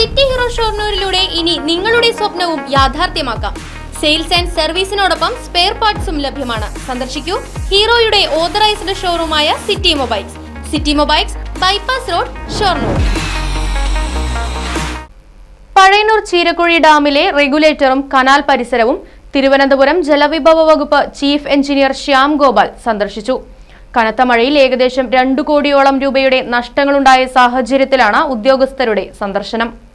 City hero ഷോർണൂരിലൂടെ ഇനി നിങ്ങളുടെ സ്വപ്നവും യാഥാർത്ഥ്യമാക്കാം. സെയിൽസ് ആൻഡ് സർവീസിനോടൊപ്പം സ്പെയർ പാർട്സും ലഭ്യമാണ്. സന്ദർശിക്കൂ ഹീറോയുടെ authorised ഷോറൂമായ city mobiles. City mobiles bypass road Shoranur. Pazhayannur Cheerakkuzhi ഡാമിലെ റെഗുലേറ്ററും കനാൽ പരിസരവും തിരുവനന്തപുരം ജലവിഭവ വകുപ്പ് ചീഫ് എഞ്ചിനീയർ ശ്യാം ഗോപാൽ സന്ദർശിച്ചു. കനത്ത മഴയിൽ ഏകദേശം രണ്ടു കോടിയോളം രൂപയുടെ നഷ്ടങ്ങളുണ്ടായ സാഹചര്യത്തിലാണ് ഉദ്യോഗസ്ഥരുടെ സന്ദർശനം.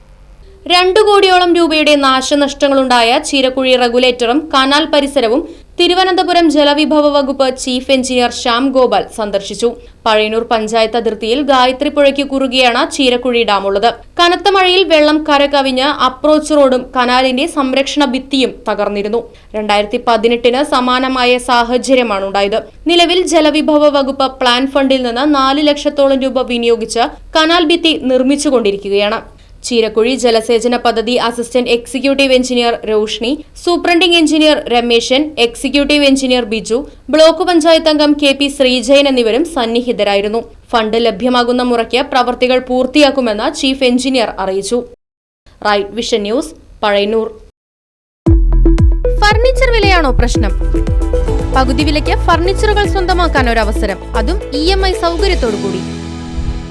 രണ്ടു കോടിയോളം രൂപയുടെ നാശനഷ്ടങ്ങളുണ്ടായ ചീരക്കുഴി റെഗുലേറ്ററും കനാൽ പരിസരവും തിരുവനന്തപുരം ജലവിഭവ വകുപ്പ് ചീഫ് എഞ്ചിനീയർ ശ്യാം ഗോപാൽ സന്ദർശിച്ചു. പഴയനൂർ പഞ്ചായത്ത് അതിർത്തിയിൽ ഗായത്രി പുഴയ്ക്ക് കുറുകെയാണ് ചീരക്കുഴി ഡാമുള്ളത്. കനത്ത മഴയിൽ വെള്ളം കരകവിഞ്ഞ് അപ്രോച്ച് റോഡും കനാലിന്റെ സംരക്ഷണ ഭിത്തിയും തകർന്നിരുന്നു. രണ്ടായിരത്തി പതിനെട്ടിന് സമാനമായ സാഹചര്യമാണ് ഉണ്ടായത് നിലവിൽ ജലവിഭവ വകുപ്പ് പ്ലാൻ ഫണ്ടിൽ നിന്ന് നാല് ലക്ഷത്തോളം രൂപ വിനിയോഗിച്ച് കനാൽ ഭിത്തി നിർമ്മിച്ചുകൊണ്ടിരിക്കുകയാണ്. ചീരക്കുഴി ജലസേചന പദ്ധതി assistant executive engineer Roshni superintending engineer Rameshan executive engineer Biju block panchayat അംഗം കെ പി ശ്രീജയൻ എന്നിവരും സന്നിഹിതരായിരുന്നു. ഫണ്ട് ലഭ്യമാകുന്ന മുറയ്ക്ക് പ്രവർത്തികൾ പൂർത്തിയാക്കുമെന്ന് ചീഫ് എഞ്ചിനീയർ അറിയിച്ചു. Right vision news Pazhayannur. Furniture വിലയാണോ പ്രശ്നം? പകുതി വിലയ്ക്ക് ഫർണിച്ചറുകൾ സ്വന്തമാക്കാൻ ഒരു അവസരം അതും ഇ എം ഐ സൗകര്യത്തോടു കൂടി